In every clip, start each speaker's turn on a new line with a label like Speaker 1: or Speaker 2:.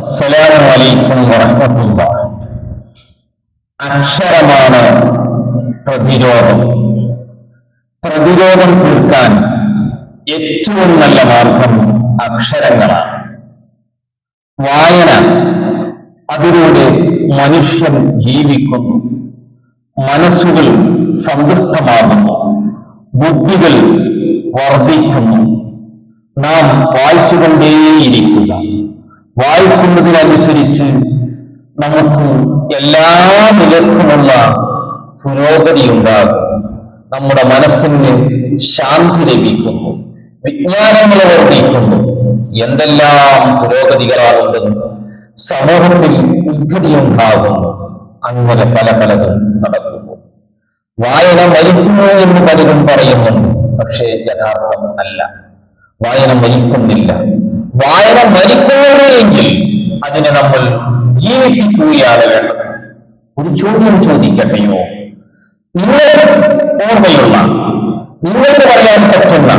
Speaker 1: അസ്സലാമു അലൈക്കും വറഹ്മത്തുള്ള അക്ഷരമാണ് പ്രതിരോധം. പ്രതിരോധം തീർക്കാൻ ഏറ്റവും നല്ല മാർഗം അക്ഷരങ്ങളാണ്. വായന അതിലൂടെ മനുഷ്യൻ ജീവിക്കുന്നു. മനസ്സുകൾ സംതൃപ്തമാകുന്നു. ബുദ്ധികൾ വർദ്ധിക്കുന്നു. നാം വായിച്ചുകൊണ്ടേയിരിക്കുക. വായിക്കുന്നതിനനുസരിച്ച് നമുക്ക് എല്ലാ നിലക്കുമുള്ള പുരോഗതി ഉണ്ടാകും നമ്മുടെ മനസ്സിന് ശാന്തി ലഭിക്കുന്നു. വിജ്ഞാനങ്ങൾ വർദ്ധിക്കുന്നു. എന്തെല്ലാം പുരോഗതികളാണുള്ളത്? സമൂഹത്തിൽ ഉദ്ഗതി ഉണ്ടാകുന്നു അങ്ങനെ പല പലതും നടക്കുന്നു. വായന മരിക്കുന്നു എന്ന് പലരും പറയുന്നുണ്ട് പക്ഷേ യഥാർത്ഥം അല്ല വായന മരിക്കുന്നില്ല. വായന മരിക്കുന്നുണ്ട് അതിനെ നമ്മൾ ജീവിപ്പിക്കുകയാണ് വേണ്ടത്. ഒരു ചോദ്യം ചോദിക്കട്ടെയോ? നിങ്ങൾ ഓർമ്മയുള്ള നിങ്ങൾക്ക് പറയാൻ പറ്റുന്ന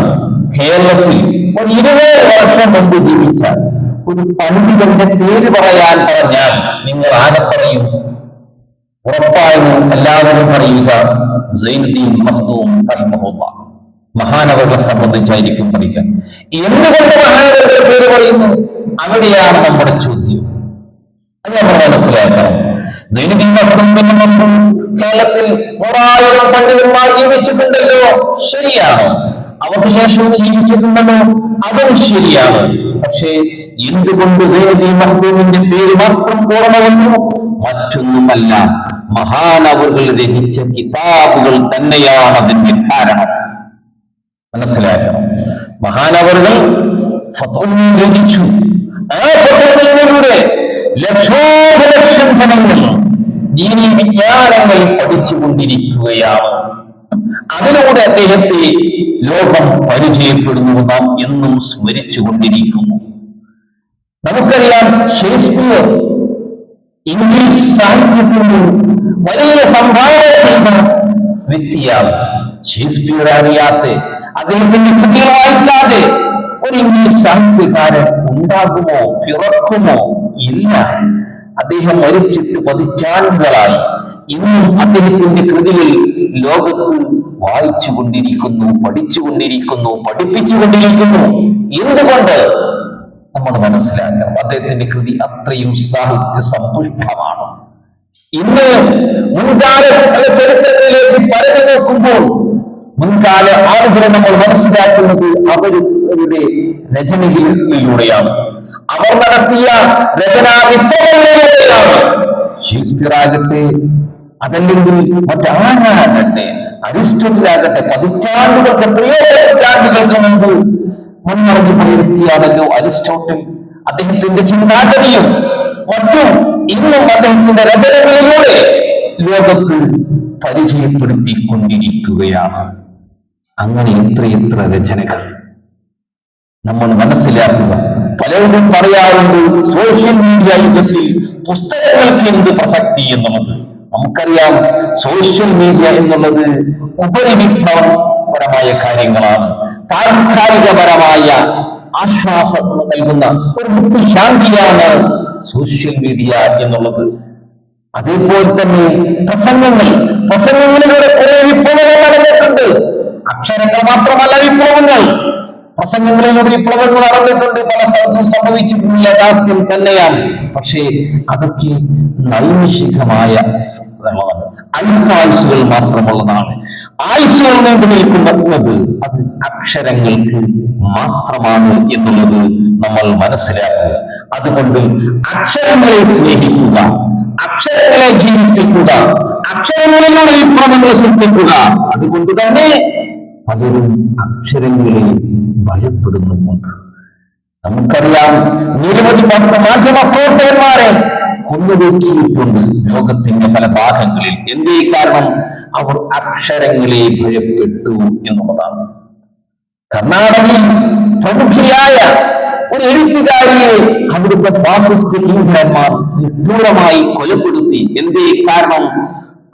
Speaker 1: കേരളത്തിൽ ഒരു ഇരുപത് വർഷം മുമ്പ് ജീവിച്ച ഒരു പണ്ഡിതന്റെ പേര് പറയാൻ പറഞ്ഞാൽ നിങ്ങൾ ആരെ പറയും? ഉറപ്പായും എല്ലാവരും പറയുക സൈനുദ്ദീൻ മഹ്ദൂം റഹിമഹുല്ല. മഹാനവരെ സംബന്ധിച്ചായിരിക്കും പറയുക എന്തുകൊണ്ട് മഹാനവരുടെ പേര് പറയുന്നു? അവിടെയാണ് നമ്മുടെ ചോദ്യം. അത് നമ്മൾ മനസ്സിലാക്കണം. മഹ്ദൂമിന് മുമ്പ് കേരളത്തിൽ നൂറായിരം പണ്ഡിതന്മാർ ജീവിച്ചിട്ടുണ്ടല്ലോ. ശരിയാണ്? അവർക്ക് ശേഷം ജീവിച്ചിട്ടുണ്ടല്ലോ. അതും ശരിയാണ്. പക്ഷേ എന്തുകൊണ്ട് സൈനുദ്ദീൻ മഹ്ദൂമിന്റെ പേര് മാത്രം ഓർമ്മ വന്നു? മറ്റൊന്നുമല്ല. മഹാനവറുകൾ രചിച്ച കിതാബുകൾ തന്നെയാണ് അതിന്റെ കാരണം. മനസ്സിലാക്കണം മഹാനവറുകൾ ഫത്വമീൻ രചിച്ചു ആ ഫത്വമീനിലൂടെ ലക്ഷോപലക്ഷം ജനങ്ങൾ ദീനി വിജ്ഞാനങ്ങൾ പഠിച്ചുകൊണ്ടിരിക്കുകയാണ്. അതിലൂടെ അദ്ദേഹത്തെ ലോകം പരിചയപ്പെടുന്നു നാം എന്നും സ്മരിച്ചു കൊണ്ടിരിക്കുന്നു നമുക്കറിയാം ഷേക്സ്പിയർ ഇംഗ്ലീഷ് സാഹിത്യത്തിന് വലിയ സംഭാവന ചെയ്ത വ്യക്തിയാണ്. ഷേക്സ്പിയർ അറിയാത്ത അദ്ദേഹത്തിന്റെ കൃതികൾ വായിക്കാതെ ഒരു ഇംഗ്ലീഷ് സാഹിത്യകാരൻ ഉണ്ടാകുമോ പിറക്കുമോ? ഇല്ല. അദ്ദേഹം മരിച്ചിട്ട് പതിറ്റാണ്ടുകളായി. ഇന്നും അദ്ദേഹത്തിന്റെ കൃതികൾ ലോകത്ത് വായിച്ചു കൊണ്ടിരിക്കുന്നു പഠിച്ചു കൊണ്ടിരിക്കുന്നു പഠിപ്പിച്ചു കൊണ്ടിരിക്കുന്നു എന്തുകൊണ്ട്? നമ്മൾ മനസ്സിലാക്കണം. അദ്ദേഹത്തിന്റെ കൃതി അത്രയും സാഹിത്യ സമ്പുഷ്ടമാണ്. ഇന്ന് മുൻകാല ചരിത്രത്തിലേക്ക് പരതി നോക്കുമ്പോൾ മുൻകാല ആളുകളെ നമ്മൾ മനസ്സിലാക്കുന്നത് അവരുടെ രചനകളിലൂടെയാണ് അവർ നടത്തിയ രചനാ ഷേക്സ്പിയർ ആകട്ടെ അതല്ലെങ്കിൽ മറ്റാരാകട്ടെ അരിസ്റ്റോട്ടിൽ ആകട്ടെ പതിറ്റാണ്ടുകൾക്ക് എത്രയോ പതിറ്റാണ്ടുകൾക്ക് മുമ്പ് മുൻമറിഞ്ഞു പോയ വ്യക്തിയാണല്ലോ അരിസ്റ്റോട്ടിൽ അദ്ദേഹത്തിന്റെ ചിന്താഗതിയും മറ്റും ഇന്നും അദ്ദേഹത്തിന്റെ രചനകളിലൂടെ ലോകത്ത് പരിചയപ്പെടുത്തിക്കൊണ്ടിരിക്കുകയാണ്. അങ്ങനെ എത്രയെത്ര രചനകൾ. നമ്മൾ മനസ്സിലാക്കുക. പലരും പറയാറുണ്ട് സോഷ്യൽ മീഡിയ യുഗത്തിൽ പുസ്തകങ്ങൾക്ക് എന്ത് പ്രസക്തി എന്നുള്ളത്? നമുക്കറിയാം സോഷ്യൽ മീഡിയ എന്നുള്ളത് ഉപരിവിപ്ലവപരമായ കാര്യങ്ങളാണ്. താൽക്കാലികപരമായ ആശ്വാസം നൽകുന്ന ഒരു മുട്ടുശാന്തിയാണ് സോഷ്യൽ മീഡിയ എന്നുള്ളത്. അതേപോലെ തന്നെ പ്രസംഗങ്ങൾ. പ്രസംഗങ്ങളിലൂടെ കുറെ വിപ്ലവങ്ങൾ നടന്നിട്ടുണ്ട്. അക്ഷരങ്ങൾ മാത്രമല്ല വിപ്ലവങ്ങൾ. പ്രസംഗങ്ങളിലൂടെ വിപ്ലവങ്ങൾ നടന്നിട്ടുണ്ട്. പല സ്ഥലത്തും സംഭവിച്ചിട്ടുള്ള യാഥാർത്ഥ്യം തന്നെയാണ്. പക്ഷേ അതൊക്കെ നൈമിഷികമായ അല്പായുസുകൾ മാത്രമുള്ളതാണ്. ആയുസുകൾ നീണ്ടു നിൽക്കുന്നത് അത് അക്ഷരങ്ങൾക്ക് മാത്രമാണ് എന്നുള്ളത് നമ്മൾ മനസ്സിലാക്കുക. അതുകൊണ്ട് അക്ഷരങ്ങളെ സ്നേഹിക്കുക അക്ഷരങ്ങളെ ജീവിപ്പിക്കുക അക്ഷരങ്ങളിലൂടെ വിപ്ലവങ്ങൾ സൃഷ്ടിക്കുക. അതുകൊണ്ട് തന്നെ പലരും അക്ഷരങ്ങളെ ഭയപ്പെടുന്നുമുണ്ട് നമുക്കറിയാം നിരവധി മാധ്യമ പ്രവർത്തകന്മാരെ കൊന്നുതൂക്കിയിട്ടുണ്ട് ലോകത്തിന്റെ പല ഭാഗങ്ങളിൽ. എന്തേ കാരണം? അവർ അക്ഷരങ്ങളെ ഭയപ്പെട്ടു എന്നുള്ളതാണ്. കർണാടകയിൽ പ്രമുഖിയായ ഒരു എഴുത്തുകാരിയെ അവിടുത്തെ ഫാസിസ്റ്റ് കിങ്കരന്മാർ നിഷ്ഠൂരമായി കൊലപ്പെടുത്തി. എന്തേ കാരണം?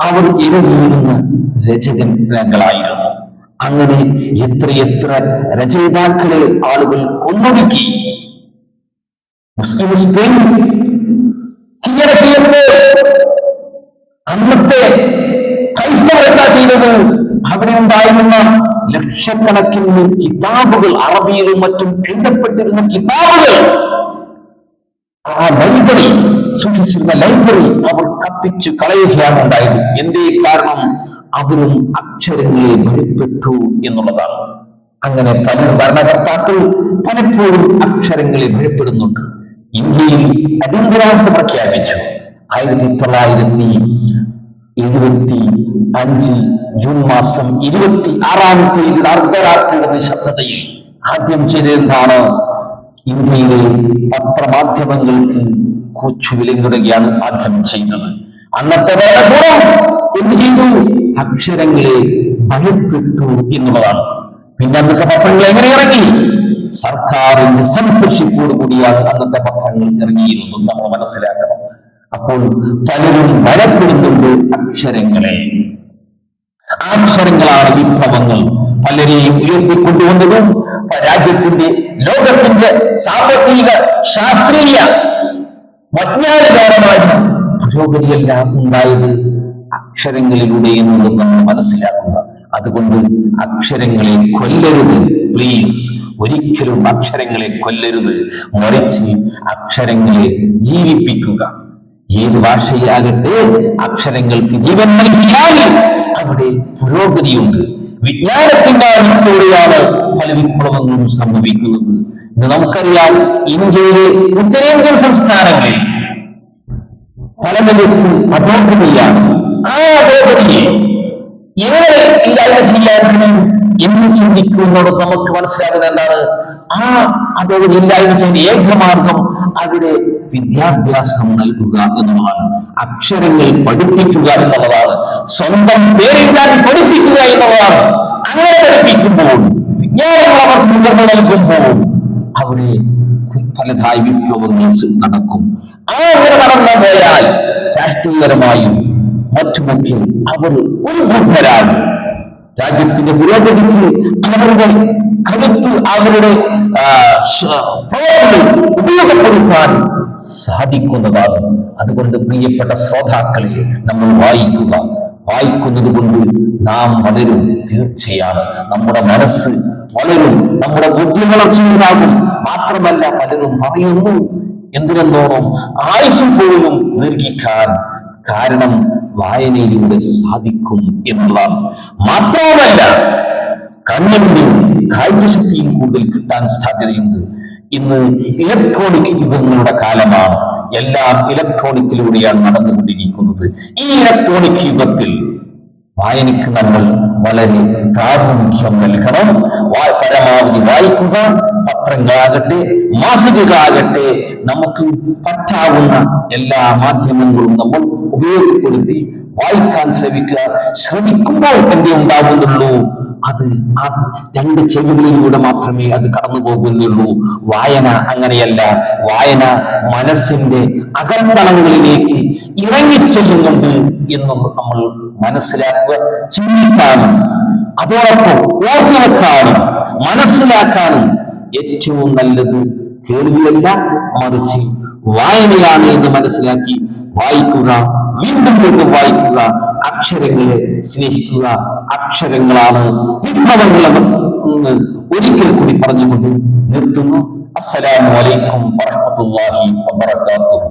Speaker 1: അവർ എഴുതിയിരുന്ന രചകങ്ങളായിരുന്നു അങ്ങനെ എത്രയെത്ര രചയിതാക്കളെ ആളുകൾ കൊന്നൊടുക്കി. മുസ്ലിം സ്പെയിൻ അന്നത്തെ ക്രൈസ്തവർ എന്താ ചെയ്തത്? അവിടെ ഉണ്ടായിരുന്ന ലക്ഷക്കണക്കിന് കിതാബുകൾ അറബിയിലും മറ്റും എഴുതപ്പെട്ടിരുന്ന കിതാബുകൾ. ആ ലൈബ്രറി സൂക്ഷിച്ചിരുന്ന ലൈബ്രറി അവർ കത്തിച്ചു കളയുകയാണ് ഉണ്ടായത്. എന്തേ കാരണം? അവരും അക്ഷരങ്ങളെ ഭയപ്പെട്ടു എന്നുള്ളതാണ്. അങ്ങനെ പല ഭരണകർത്താക്കൾ പലപ്പോഴും അക്ഷരങ്ങളെ ഭയപ്പെടുന്നുണ്ട് ഇന്ത്യയിൽ അടിയന്തരാവസ്ഥ പ്രഖ്യാപിച്ചു. ആയിരത്തി തൊള്ളായിരത്തി എഴുപത്തി അഞ്ച് ജൂൺ മാസം ഇരുപത്തി ആറാം തീയതി അർദ്ധരാത്രിയുടെ നിശബ്ദതയിൽ ആദ്യം ചെയ്തതെന്താണ്? ഇന്ത്യയിലെ പത്രമാധ്യമങ്ങൾക്ക് കൊച്ചു വിലങ്ങുകയാണ് ആദ്യം ചെയ്തത്. അന്നത്തെ ഭരണകൂടം എന്ത് ചെയ്തു? അക്ഷരങ്ങളെ ഭയപ്പെട്ടു എന്നുള്ളതാണ്. പിന്നെ അന്നത്തെ പത്രങ്ങൾ എങ്ങനെ ഇറങ്ങി? സർക്കാരിന്റെ സെൻസർഷിപ്പോട് കൂടിയാണ് അന്നത്തെ പത്രങ്ങൾ ഇറങ്ങിയിരുന്നത് നമ്മൾ മനസ്സിലാക്കണം. അപ്പോൾ പലരും ഭയപ്പെടുന്നുണ്ട് അക്ഷരങ്ങളെ. അക്ഷരങ്ങളാണ് വിപ്ലവങ്ങൾ. പലരെയും ഉയർത്തിക്കൊണ്ടുവന്നതും രാജ്യത്തിന്റെ ലോകത്തിന്റെ സാമ്പത്തിക ശാസ്ത്രീയ വൈജ്ഞാനികപരമായ പുരോഗതിയെല്ലാം ഉണ്ടായത് അക്ഷരങ്ങളിലൂടെ എന്നുള്ളത് നമ്മൾ മനസ്സിലാക്കുക അതുകൊണ്ട് അക്ഷരങ്ങളെ കൊല്ലരുത് പ്ലീസ് ഒരിക്കലും അക്ഷരങ്ങളെ കൊല്ലരുത്. മറിച്ച് അക്ഷരങ്ങളെ ജീവിപ്പിക്കുക. ഏത് ഭാഷയിലാകട്ടെ അക്ഷരങ്ങൾക്ക് ജീവൻ നൽകിയാൽ അവിടെ പുരോഗതിയുണ്ട്. വിജ്ഞാനത്തിന്റെ അറിവിലൂടെയാണ് പല വിപ്ലവങ്ങളും സംഭവിക്കുന്നത്. ഇന്ന് നമുക്കറിയാം ഇന്ത്യയിലെ ഉത്തരേന്ത്യൻ സംസ്ഥാനങ്ങളിൽ പല നിലയ്ക്ക് അധോഗതിയാണ് ആ ദ്രൗപതിയെ എങ്ങനെ ഇല്ലായ്മ കഴിയും എന്ന് ചിന്തിക്കുന്നതോട് നമുക്ക് മനസ്സിലാകുന്നത് എന്താണ്? ആ അദ്ദേഹം ഇല്ലായ്മ ചെയ്യുന്ന ഏകമാർഗം അവിടെ വിദ്യാഭ്യാസം നൽകുക എന്നുള്ളതാണ്. അക്ഷരങ്ങൾ പഠിപ്പിക്കുക എന്നുള്ളതാണ്. സ്വന്തം പേരെഴുതാൻ പഠിപ്പിക്കുക എന്നുള്ളതാണ്. അങ്ങനെ പഠിപ്പിക്കുമ്പോൾ വിജ്ഞാനങ്ങൾ അവർക്ക് മുൻഗണന നൽകുമ്പോൾ അവിടെ പലതായി വിപ്ലവങ്ങൾ നടക്കും. ആ അങ്ങനെ നടന്നു പോയാൽ രാഷ്ട്രീയപരമായും മറ്റുമൊക്കെ അവർ ഒരു ബുദ്ധരാകും രാജ്യത്തിന്റെ പുരോഗതിക്ക് അവരുടെ കരുത്ത് അവരുടെ പ്രവർത്തനം ഉപയോഗപ്പെടുത്താൻ സാധിക്കുന്നതാണ്. അതുകൊണ്ട് പ്രിയപ്പെട്ട ശ്രോതാക്കളെ നമ്മൾ വായിക്കുക. വായിക്കുന്നത് കൊണ്ട് നാം വളരും തീർച്ചയാണ്. നമ്മുടെ മനസ്സ് വളരും നമ്മുടെ ബുദ്ധി വളർച്ചയുണ്ടാകും. മാത്രമല്ല പലരും പറയുന്നു എന്തിനെന്നോണം ആയുസ് പോലും ദീർഘിക്കാൻ കാരണം വായനയിലൂടെ സാധിക്കും എന്നുള്ളതാണ് മാത്രമല്ല കണ്ണിന്റെ കാഴ്ചശക്തിയും കൂടുതൽ കിട്ടാൻ സാധ്യതയുണ്ട്. ഇന്ന് ഇലക്ട്രോണിക് യുഗങ്ങളുടെ കാലമാണ്. എല്ലാം ഇലക്ട്രോണിക്കിലൂടെയാണ് നടന്നുകൊണ്ടിരിക്കുന്നത്. ഈ ഇലക്ട്രോണിക് യുഗത്തിൽ വായനയ്ക്ക് നമ്മൾ വളരെ പ്രാമുഖ്യം നൽകണം. പരമാവധി വായിക്കുക പത്രങ്ങളാകട്ടെ മാസികകളാകട്ടെ നമുക്ക് പറ്റാവുന്ന എല്ലാ മാധ്യമങ്ങളും നമ്മൾ ഉപയോഗപ്പെടുത്തി വായിക്കാൻ ശ്രമിക്കുക. ശ്രമിക്കുമ്പോൾ എന്തേ ഉണ്ടാവുന്നുള്ളൂ? അത് ആ രണ്ട് ചെവികളിലൂടെ മാത്രമേ അത് കടന്നു പോകുന്നുള്ളൂ. വായന അങ്ങനെയല്ല. വായന മനസ്സിന്റെ അകത്തളങ്ങളിലേക്ക് ഇറങ്ങിച്ചെല്ലുന്നുണ്ട് എന്നും നമ്മൾ മനസ്സിലാക്കുക ചിന്തിക്കാനും അതോടൊപ്പം ഓർത്തു വെക്കാനും മനസ്സിലാക്കാനും ഏറ്റവും നല്ലത് കേൾവിയല്ല മറിച്ച് വായനയാണ് എന്ന് മനസ്സിലാക്കി വായിക്കുക വീണ്ടും വീണ്ടും വായിക്കുക അക്ഷരങ്ങളെ സ്നേഹിക്കുക അക്ഷരങ്ങളാണ് വിപ്ലവങ്ങളെന്ന് ഒരിക്കൽ കൂടി പറഞ്ഞുകൊണ്ട് നിർത്തുന്നു. അസ്സലാമു അലൈക്കും വറഹ്മത്തുള്ളാഹി വബറകാതുഹു.